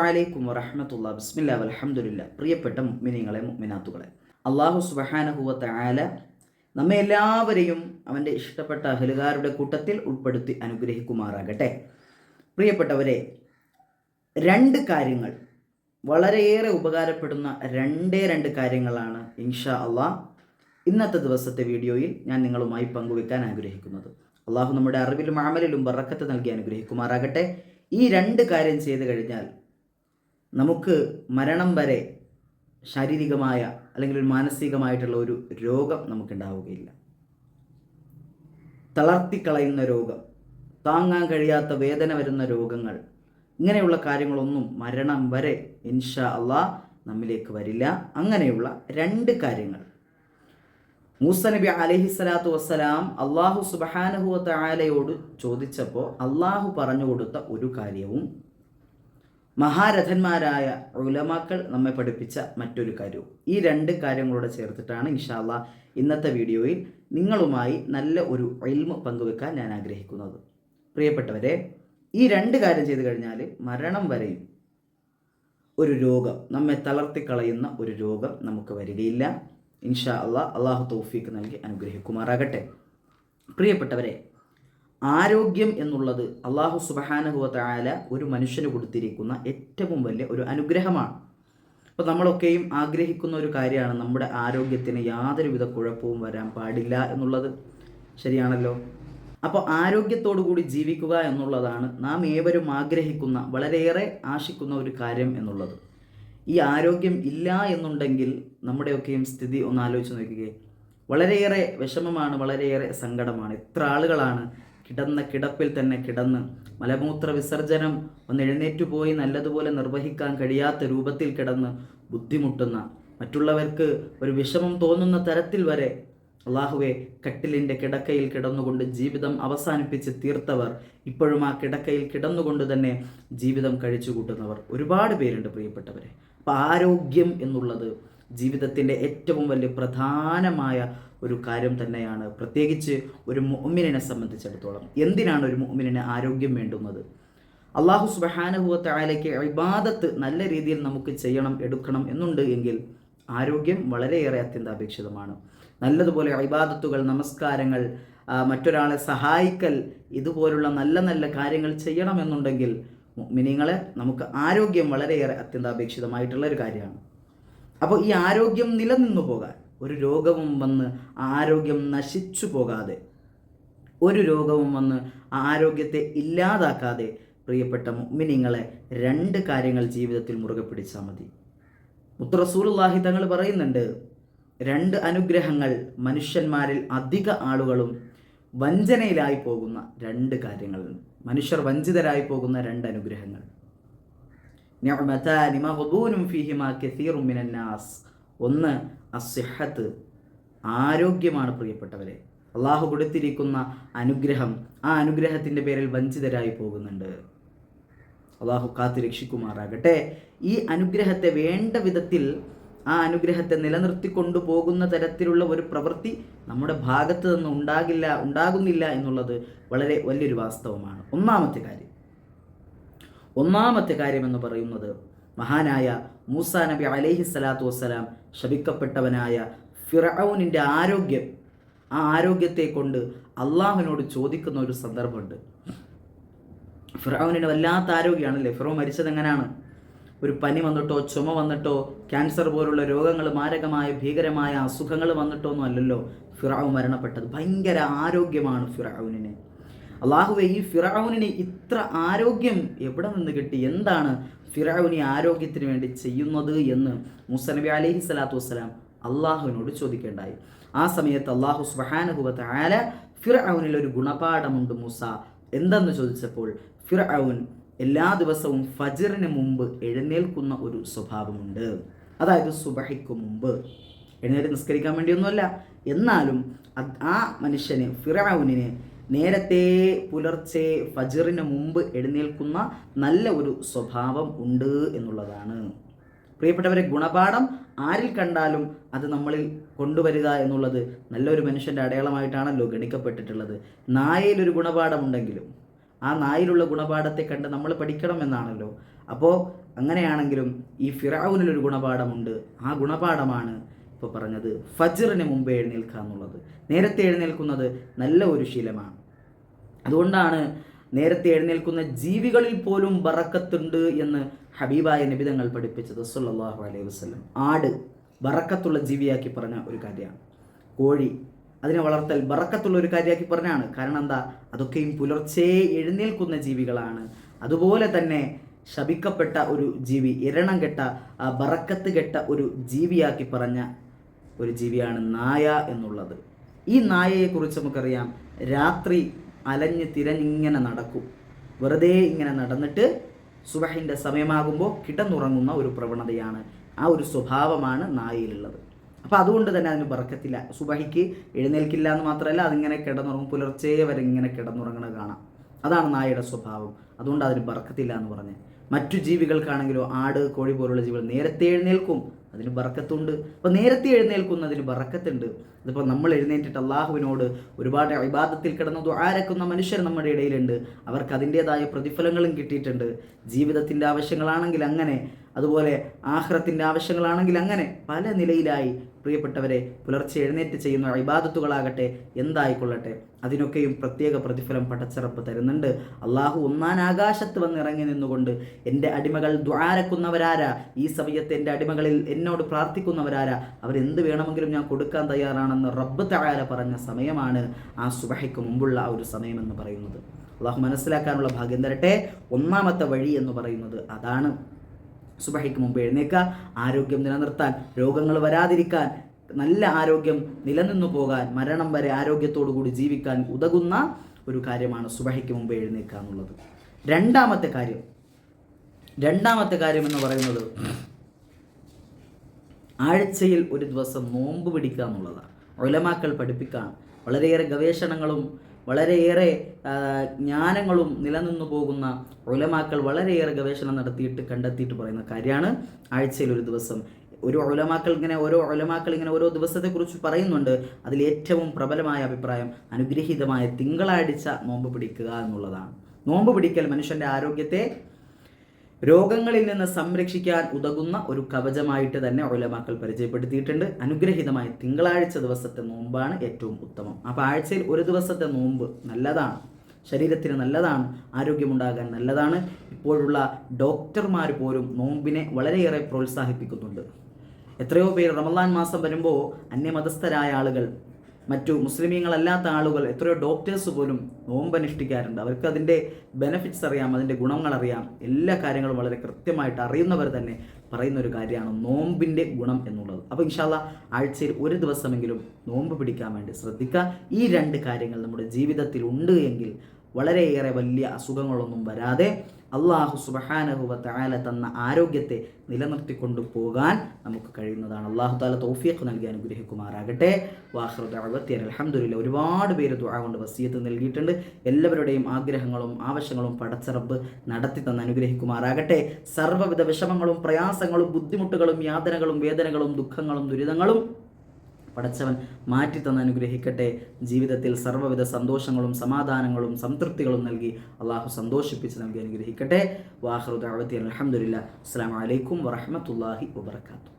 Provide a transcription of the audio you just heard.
അലൈക്കും വറഹമത്തുള്ള ബിസ്മില്ല അലഹമുല്ല പ്രിയപ്പെട്ട മുഗ്മിനിങ്ങളെ മുഗ്മിനാത്തുകളെ അള്ളാഹു സുബഹാനഹുവത്ത ആല നമ്മെ എല്ലാവരെയും അവന്റെ ഇഷ്ടപ്പെട്ട അഹലുകാരുടെ കൂട്ടത്തിൽ ഉൾപ്പെടുത്തി അനുഗ്രഹിക്കുമാറാകട്ടെ. പ്രിയപ്പെട്ടവരെ രണ്ട് കാര്യങ്ങൾ വളരെയേറെ ഉപകാരപ്പെടുന്ന രണ്ടേ രണ്ട് കാര്യങ്ങളാണ് ഇൻഷാ അള്ളാഹ് ഇന്നത്തെ ദിവസത്തെ വീഡിയോയിൽ ഞാൻ നിങ്ങളുമായി പങ്കുവെക്കാൻ ആഗ്രഹിക്കുന്നത്. അള്ളാഹു നമ്മുടെ അറിവിലും അമലിലും ബറക്കത്ത് നൽകി അനുഗ്രഹിക്കുമാറാകട്ടെ. ഈ രണ്ട് കാര്യം ചെയ്തു കഴിഞ്ഞാൽ നമുക്ക് മരണം വരെ ശാരീരികമായ അല്ലെങ്കിൽ മാനസികമായിട്ടുള്ള ഒരു രോഗം നമുക്കുണ്ടാവുകയില്ല. തളർത്തിക്കളയുന്ന രോഗം താങ്ങാൻ കഴിയാത്ത വേദന വരുന്ന രോഗങ്ങൾ ഇങ്ങനെയുള്ള കാര്യങ്ങളൊന്നും മരണം വരെ ഇൻഷാ അള്ളാ നമ്മിലേക്ക് വരില്ല. അങ്ങനെയുള്ള രണ്ട് കാര്യങ്ങൾ മൂസ നബി അലഹി സ്വലാത്തു വസ്സലാം അള്ളാഹു സുബഹാനഹുവ താലയോട് ചോദിച്ചപ്പോൾ അള്ളാഹു പറഞ്ഞു കൊടുത്ത ഒരു കാര്യവും മഹാരഥന്മാരായ ഉലമാക്കൾ നമ്മെ പഠിപ്പിച്ച മറ്റൊരു കാര്യവും. ഈ രണ്ട് കാര്യങ്ങളോട് ചേർത്തിട്ടാണ് ഇൻഷാല്ല ഇന്നത്തെ വീഡിയോയിൽ നിങ്ങളുമായി നല്ല ഒരു ഇൽമ പങ്കുവെക്കാൻ ഞാൻ ആഗ്രഹിക്കുന്നത്. പ്രിയപ്പെട്ടവരെ ഈ രണ്ട് കാര്യം ചെയ്തു കഴിഞ്ഞാൽ മരണം വരെയും ഒരു രോഗം നമ്മെ തളർത്തിക്കളയുന്ന ഒരു രോഗം നമുക്ക് വരികയില്ല. ഇൻഷാ അള്ളാ അള്ളാഹു തൗഫീക്ക് നൽകി അനുഗ്രഹിക്കുമാറാകട്ടെ. പ്രിയപ്പെട്ടവരെ ആരോഗ്യം എന്നുള്ളത് അള്ളാഹു സുബഹാനഹുവ ആല ഒരു മനുഷ്യന് കൊടുത്തിരിക്കുന്ന ഏറ്റവും വലിയ ഒരു അനുഗ്രഹമാണ്. അപ്പോൾ നമ്മളൊക്കെയും ആഗ്രഹിക്കുന്ന ഒരു കാര്യമാണ് നമ്മുടെ ആരോഗ്യത്തിന് യാതൊരുവിധ കുഴപ്പവും വരാൻ പാടില്ല എന്നുള്ളത്. ശരിയാണല്ലോ? അപ്പോൾ ആരോഗ്യത്തോടു കൂടി ജീവിക്കുക എന്നുള്ളതാണ് നാം ഏവരും ആഗ്രഹിക്കുന്ന വളരെയേറെ ആശിക്കുന്ന ഒരു കാര്യം എന്നുള്ളത്. ഈ ആരോഗ്യം ഇല്ല എന്നുണ്ടെങ്കിൽ നമ്മുടെയൊക്കെയും സ്ഥിതി ഒന്ന് ആലോചിച്ച് നോക്കുകയെ വളരെയേറെ വിഷമമാണ് വളരെയേറെ സങ്കടമാണ്. എത്ര ആളുകളാണ് കിടന്ന കിടപ്പിൽ തന്നെ കിടന്ന് മലമൂത്ര വിസർജനം ഒന്ന് എഴുന്നേറ്റു പോയി നല്ലതുപോലെ നിർവഹിക്കാൻ കഴിയാത്ത രൂപത്തിൽ കിടന്ന് ബുദ്ധിമുട്ടുന്ന മറ്റുള്ളവർക്ക് ഒരു വിഷമം തോന്നുന്ന തരത്തിൽ വരെ അള്ളാഹുവെ കട്ടിലിന്റെ കിടക്കയിൽ കിടന്നുകൊണ്ട് ജീവിതം അവസാനിപ്പിച്ച് തീർത്തവർ ഇപ്പോഴും ആ കിടക്കയിൽ കിടന്നുകൊണ്ട് തന്നെ ജീവിതം കഴിച്ചു കൂട്ടുന്നവർ ഒരുപാട് പേരുണ്ട് പ്രിയപ്പെട്ടവരെ. അപ്പം ആരോഗ്യം എന്നുള്ളത് ജീവിതത്തിന്റെ ഏറ്റവും വലിയ പ്രധാനമായ ഒരു കാര്യം തന്നെയാണ്. പ്രത്യേകിച്ച് ഒരു മുഅ്മിനെ സംബന്ധിച്ചിടത്തോളം. എന്തിനാണ് ഒരു മുഅ്മിനെ ആരോഗ്യം വേണ്ടുന്നത്? അള്ളാഹു സുബഹാനുഭവത്തായാലേക്ക് ഇബാദത്ത് നല്ല രീതിയിൽ നമുക്ക് ചെയ്യണം എടുക്കണം എന്നുണ്ട് എങ്കിൽ ആരോഗ്യം വളരെയേറെ അത്യന്താപേക്ഷിതമാണ്. നല്ലതുപോലെ ഇബാദത്തുകൾ നമസ്കാരങ്ങൾ മറ്റൊരാളെ സഹായിക്കൽ ഇതുപോലുള്ള നല്ല നല്ല കാര്യങ്ങൾ ചെയ്യണമെന്നുണ്ടെങ്കിൽ മിനിങ്ങളെ നമുക്ക് ആരോഗ്യം വളരെയേറെ അത്യന്താപേക്ഷിതമായിട്ടുള്ള ഒരു കാര്യമാണ്. അപ്പോൾ ഈ ആരോഗ്യം നിലനിന്നു പോകാൻ ഒരു രോഗവും വന്ന് ആരോഗ്യം നശിച്ചു പോകാതെ ഒരു രോഗവും വന്ന് ആരോഗ്യത്തെ ഇല്ലാതാക്കാതെ പ്രിയപ്പെട്ട മുഅ്മിനീങ്ങളെ രണ്ട് കാര്യങ്ങൾ ജീവിതത്തിൽ മുറുകെ പിടിച്ചാൽ മതി. മുത്തറസൂറുല്ലാഹി തങ്ങൾ പറയുന്നുണ്ട് രണ്ട് അനുഗ്രഹങ്ങൾ മനുഷ്യന്മാരിൽ അധിക ആളുകളും വഞ്ചനയിലായി പോകുന്ന രണ്ട് കാര്യങ്ങളുണ്ട്. മനുഷ്യർ വഞ്ചിതരായി പോകുന്ന രണ്ട് അനുഗ്രഹങ്ങൾ. ഒന്ന് അസിഹത്ത് ആരോഗ്യമാണ് പ്രിയപ്പെട്ടവരെ. അള്ളാഹു കൊടുത്തിരിക്കുന്ന അനുഗ്രഹം ആ അനുഗ്രഹത്തിന്റെ പേരിൽ വഞ്ചിതരായി പോകുന്നുണ്ട്. അള്ളാഹു കാത്തു രക്ഷിക്കുമാറാകട്ടെ. ഈ അനുഗ്രഹത്തെ വേണ്ട വിധത്തിൽ ആ അനുഗ്രഹത്തെ നിലനിർത്തിക്കൊണ്ടു പോകുന്ന തരത്തിലുള്ള ഒരു പ്രവൃത്തി നമ്മുടെ ഭാഗത്ത് നിന്ന് ഉണ്ടാകില്ല ഉണ്ടാകുന്നില്ല എന്നുള്ളത് വളരെ വലിയൊരു വാസ്തവമാണ്. ഒന്നാമത്തെ കാര്യം. ഒന്നാമത്തെ കാര്യം എന്ന് പറയുന്നത് മഹാനായ മൂസ നബി അലൈഹി സ്വലാത്തു വസ്സലാം ശപിക്കപ്പെട്ടവനായ ഫിറൌനിന്റെ ആരോഗ്യം. ആ ആരോഗ്യത്തെ കൊണ്ട് അള്ളാഹുവിനോട് ചോദിക്കുന്ന ഒരു സന്ദർഭമുണ്ട്. ഫിറൌനിന് വല്ലാത്ത ആരോഗ്യമാണല്ലേ? ഫിറോ മരിച്ചത് എങ്ങനെയാണ് ഒരു പനി വന്നിട്ടോ ചുമ വന്നിട്ടോ ക്യാൻസർ പോലുള്ള രോഗങ്ങൾ മാരകമായ ഭീകരമായ അസുഖങ്ങൾ വന്നിട്ടോ ഒന്നും അല്ലല്ലോ ഫിറാവ് മരണപ്പെട്ടത്. ഭയങ്കര ആരോഗ്യമാണ് ഫിറാവുനിന് അള്ളാഹുവെ ഈ ഫിറാവുനിന് ഇത്ര ആരോഗ്യം എവിടെ നിന്ന് കിട്ടി? എന്താണ് ഫിറാവുനി ആരോഗ്യത്തിന് വേണ്ടി ചെയ്യുന്നത് എന്ന് മുസനബി അലൈഹി സ്വലാത്തു വസ്സലാം അള്ളാഹുവിനോട് ചോദിക്കേണ്ടായി. ആ സമയത്ത് അള്ളാഹു സുബാനുഭവത്ത് ആല ഫിറൌനിൽ ഒരു ഗുണപാഠമുണ്ട് മൂസ. എന്തെന്ന് ചോദിച്ചപ്പോൾ ഫിറൌൻ എല്ലാ ദിവസവും ഫജറിന് മുമ്പ് എഴുന്നേൽക്കുന്ന ഒരു സ്വഭാവമുണ്ട്. അതായത് സുബഹിക്ക് മുമ്പ്. എഴുന്നേറ്റ് നിസ്കരിക്കാൻ വേണ്ടിയൊന്നുമല്ല. എന്നാലും ആ മനുഷ്യന് ഫിറൌനിന് നേരത്തെ പുലർച്ചെ ഫജറിന് മുമ്പ് എഴുന്നേൽക്കുന്ന നല്ല ഒരു സ്വഭാവം ഉണ്ട് എന്നുള്ളതാണ്. പ്രിയപ്പെട്ടവരെ ഗുണപാഠം ആരിൽ കണ്ടാലും അത് നമ്മളിൽ കൊണ്ടുവരിക എന്നുള്ളത് നല്ലൊരു മനുഷ്യന്റെ അടയാളമായിട്ടാണല്ലോ ഗണിക്കപ്പെട്ടിട്ടുള്ളത്. നായയിലൊരു ഗുണപാഠമുണ്ടെങ്കിലും ആ നായിലുള്ള ഗുണപാഠത്തെ കണ്ട് നമ്മൾ പഠിക്കണമെന്നാണല്ലോ. അപ്പോൾ അങ്ങനെയാണെങ്കിലും ഈ ഫിറാവുനിലൊരു ഗുണപാഠമുണ്ട്. ആ ഗുണപാഠമാണ് ഇപ്പോൾ പറഞ്ഞത് ഫജറിന് മുമ്പേ എഴുന്നേൽക്കുക എന്നുള്ളത്. നേരത്തെ എഴുന്നേൽക്കുന്നത് നല്ല ഒരു ശീലമാണ്. അതുകൊണ്ടാണ് നേരത്തെ എഴുന്നേൽക്കുന്ന ജീവികളിൽ പോലും ബറക്കത്തുണ്ട് എന്ന് ഹബീബായ നിബിതങ്ങൾ പഠിപ്പിച്ചത് സുല്ലാഹു അലൈഹി വസ്ലം ആട് ബറക്കത്തുള്ള ജീവിയാക്കി പറഞ്ഞ ഒരു കാര്യമാണ്. കോഴി അതിനെ വളർത്തൽ ബറക്കത്തുള്ള ഒരു കാര്യമാക്കി പറഞ്ഞാണ്. കാരണം എന്താ? അതൊക്കെയും പുലർച്ചെ എഴുന്നേൽക്കുന്ന ജീവികളാണ്. അതുപോലെ തന്നെ ശപിക്കപ്പെട്ട ഒരു ജീവി ഇരണം കെട്ട ബറക്കത്ത് കെട്ട ഒരു ജീവിയാക്കി പറഞ്ഞ ഒരു ജീവിയാണ് നായ എന്നുള്ളത്. ഈ നായയെക്കുറിച്ച് നമുക്കറിയാം. രാത്രി അലഞ്ഞ് തിരഞ്ഞിങ്ങനെ നടക്കും. വെറുതെ ഇങ്ങനെ നടന്നിട്ട് സുബഹിന്റെ സമയമാകുമ്പോൾ കിടന്നുറങ്ങുന്ന ഒരു പ്രവണതയാണ്. ആ ഒരു സ്വഭാവമാണ് നായയിലുള്ളത്. അപ്പോൾ അതുകൊണ്ട് തന്നെ അതിന് ബറക്കത്തില്ല സുബഹിക്ക് എഴുന്നേൽക്കില്ല എന്ന് മാത്രമല്ല അതിങ്ങനെ കിടന്നുറങ്ങും. പുലർച്ചെ വരെ ഇങ്ങനെ കിടന്നുറങ്ങണത് കാണാം. അതാണ് നായയുടെ സ്വഭാവം. അതുകൊണ്ട് അതിന് ബറക്കത്തില്ല എന്ന് പറഞ്ഞ്. മറ്റു ജീവികൾക്കാണെങ്കിലോ ആട് കോഴി പോലുള്ള ജീവികൾ നേരത്തെ എഴുന്നേൽക്കും. അതിന് ബറക്കത്തുണ്ട് അപ്പോൾ നേരത്തെ എഴുന്നേൽക്കുന്ന എഴുന്നേൽക്കുന്നതിന് ബറക്കത്തുണ്ട് ഇതിപ്പോൾ നമ്മൾ എഴുന്നേറ്റിട്ട് അള്ളാഹുവിനോട് ഒരുപാട് അഭിബാധത്തിൽ കിടന്ന് ദ്വാരക്കുന്ന മനുഷ്യർ നമ്മുടെ ഇടയിലുണ്ട്. അവർക്ക് അതിന്റേതായ പ്രതിഫലങ്ങളും കിട്ടിയിട്ടുണ്ട്. ജീവിതത്തിന്റെ ആവശ്യങ്ങളാണെങ്കിൽ അങ്ങനെ അതുപോലെ ആഹ്റത്തിന്റെ ആവശ്യങ്ങളാണെങ്കിൽ അങ്ങനെ പല നിലയിലായി പ്രിയപ്പെട്ടവരെ പുലർച്ചെ എഴുന്നേറ്റ് ചെയ്യുന്ന ഇബാദത്തുകളാകട്ടെ എന്തായിക്കൊള്ളട്ടെ അതിനൊക്കെയും പ്രത്യേക പ്രതിഫലം പടച്ചിറപ്പ് തരുന്നുണ്ട്. അള്ളാഹു ഒന്നാൻ ആകാശത്ത് വന്നിറങ്ങി നിന്നുകൊണ്ട് എന്റെ അടിമകൾ ദ്വാരക്കുന്നവരാരാ? ഈ സമയത്ത് എന്റെ അടിമകളിൽ എന്നോട് പ്രാർത്ഥിക്കുന്നവരാരാ? അവരെന്ത് വേണമെങ്കിലും ഞാൻ കൊടുക്കാൻ തയ്യാറാണെന്ന് റബ്ബ് തയാല പറഞ്ഞ സമയമാണ് ആ സുബഹയ്ക്ക് മുമ്പുള്ള ഒരു സമയമെന്ന് പറയുന്നത്. അള്ളാഹു മനസ്സിലാക്കാനുള്ള ഭാഗ്യം തരട്ടെ. ഒന്നാമത്തെ വഴി എന്ന് പറയുന്നത് അതാണ്. സുബഹയ്ക്ക് മുമ്പ് എഴുന്നേക്കുക ആരോഗ്യം നിലനിർത്താൻ രോഗങ്ങൾ വരാതിരിക്കാൻ നല്ല ആരോഗ്യം നിലനിന്നു പോകാൻ മരണം വരെ ആരോഗ്യത്തോടു കൂടി ജീവിക്കാൻ ഉതകുന്ന ഒരു കാര്യമാണ് സുബഹയ്ക്ക് മുമ്പ് എഴുന്നേക്കുക എന്നുള്ളത്. രണ്ടാമത്തെ കാര്യം രണ്ടാമത്തെ കാര്യം എന്ന് പറയുന്നത് ആഴ്ചയിൽ ഒരു ദിവസം നോമ്പ് പിടിക്കുക എന്നുള്ളതാണ്. ഒലമാക്കൾ പഠിപ്പിക്കാൻ വളരെയേറെ ഗവേഷണങ്ങളും വളരെയേറെ ജ്ഞാനങ്ങളും നിലനിന്നു പോകുന്ന ഒലമാക്കൾ വളരെയേറെ ഗവേഷണം നടത്തിയിട്ട് കണ്ടെത്തിയിട്ട് പറയുന്ന കാര്യമാണ് ആഴ്ചയിൽ ഒരു ദിവസം. ഒരു ഒലമാക്കൾ ഇങ്ങനെ ഓരോ ഒലമാക്കൾ ഇങ്ങനെ ഓരോ ദിവസത്തെക്കുറിച്ച് പറയുന്നുണ്ട്. അതിൽ ഏറ്റവും പ്രബലമായ അഭിപ്രായം അനുഗ്രഹീതമായ തിങ്കളാഴ്ച നോമ്പ് പിടിക്കുക എന്നുള്ളതാണ്. നോമ്പ് പിടിക്കൽ മനുഷ്യന്റെ ആരോഗ്യത്തെ രോഗങ്ങളിൽ നിന്ന് സംരക്ഷിക്കാൻ ഉതകുന്ന ഒരു കവചമായിട്ട് തന്നെ ഒലമാക്കൾ പരിചയപ്പെടുത്തിയിട്ടുണ്ട്. അനുഗ്രഹീതമായ തിങ്കളാഴ്ച ദിവസത്തെ നോമ്പാണ് ഏറ്റവും ഉത്തമം. അപ്പോൾ ആഴ്ചയിൽ ഒരു ദിവസത്തെ നോമ്പ് നല്ലതാണ്. ശരീരത്തിന് നല്ലതാണ്. ആരോഗ്യമുണ്ടാകാൻ നല്ലതാണ്. ഇപ്പോഴുള്ള ഡോക്ടർമാർ പോലും നോമ്പിനെ വളരെയേറെ പ്രോത്സാഹിപ്പിക്കുന്നുണ്ട്. എത്രയോ പേര് റമദാൻ മാസം വരുമ്പോൾ അന്യമതസ്ഥരായ ആളുകൾ മറ്റു മുസ്ലിമീങ്ങളല്ലാത്ത ആളുകൾ എത്രയോ ഡോക്ടേഴ്സ് പോലും നോമ്പ് അനുഷ്ഠിക്കാറുണ്ട് അവർക്ക് അതിന്റെ ബെനഫിറ്റ്സ് അറിയാം അതിന്റെ ഗുണങ്ങൾ അറിയാം. എല്ലാ കാര്യങ്ങളും വളരെ കൃത്യമായിട്ട് അറിയുന്നവർ തന്നെ പറയുന്ന ഒരു കാര്യമാണ് നോമ്പിന്റെ ഗുണം എന്നുള്ളത്. അപ്പോൾ ഇൻഷാല്ല ആഴ്ചയിൽ ഒരു ദിവസമെങ്കിലും നോമ്പ് പിടിക്കാൻ വേണ്ടി ശ്രദ്ധിക്കുക. ഈ രണ്ട് കാര്യങ്ങൾ നമ്മുടെ ജീവിതത്തിൽ ഉണ്ട് എങ്കിൽ വളരെയേറെ വലിയ അസുഖങ്ങളൊന്നും വരാതെ അള്ളാഹു സുബഹാനഹുവ താല തന്ന ആരോഗ്യത്തെ നിലനിർത്തിക്കൊണ്ടു പോകാൻ നമുക്ക് കഴിയുന്നതാണ്. അള്ളാഹു താല തോഫിയക്ക് നൽകി അനുഗ്രഹിക്കുമാറാകട്ടെ. വാഹൃദി അലഹമുല്ല ഒരുപാട് പേര് ദുആ കൊണ്ട് വസീയത്ത് നൽകിയിട്ടുണ്ട്. എല്ലാവരുടെയും ആഗ്രഹങ്ങളും ആവശ്യങ്ങളും പടച്ചറബ് നടത്തി തന്ന് അനുഗ്രഹിക്കുമാറാകട്ടെ. സർവവിധ വിഷമങ്ങളും പ്രയാസങ്ങളും ബുദ്ധിമുട്ടുകളും യാതനകളും വേദനകളും ദുഃഖങ്ങളും ദുരിതങ്ങളും പടച്ചവൻ മാറ്റി തന്ന് അനുഗ്രഹിക്കട്ടെ. ജീവിതത്തിൽ സർവവിധ സന്തോഷങ്ങളും സമാധാനങ്ങളും സംതൃപ്തികളും നൽകി അള്ളാഹു സന്തോഷിപ്പിച്ച് നൽകി അനുഗ്രഹിക്കട്ടെ. വാഹൃദ് അവത്തി അലഹമുല്ല അസ്സാം വലൈക്കും വറഹമത്തല്ലാഹി വാത്തു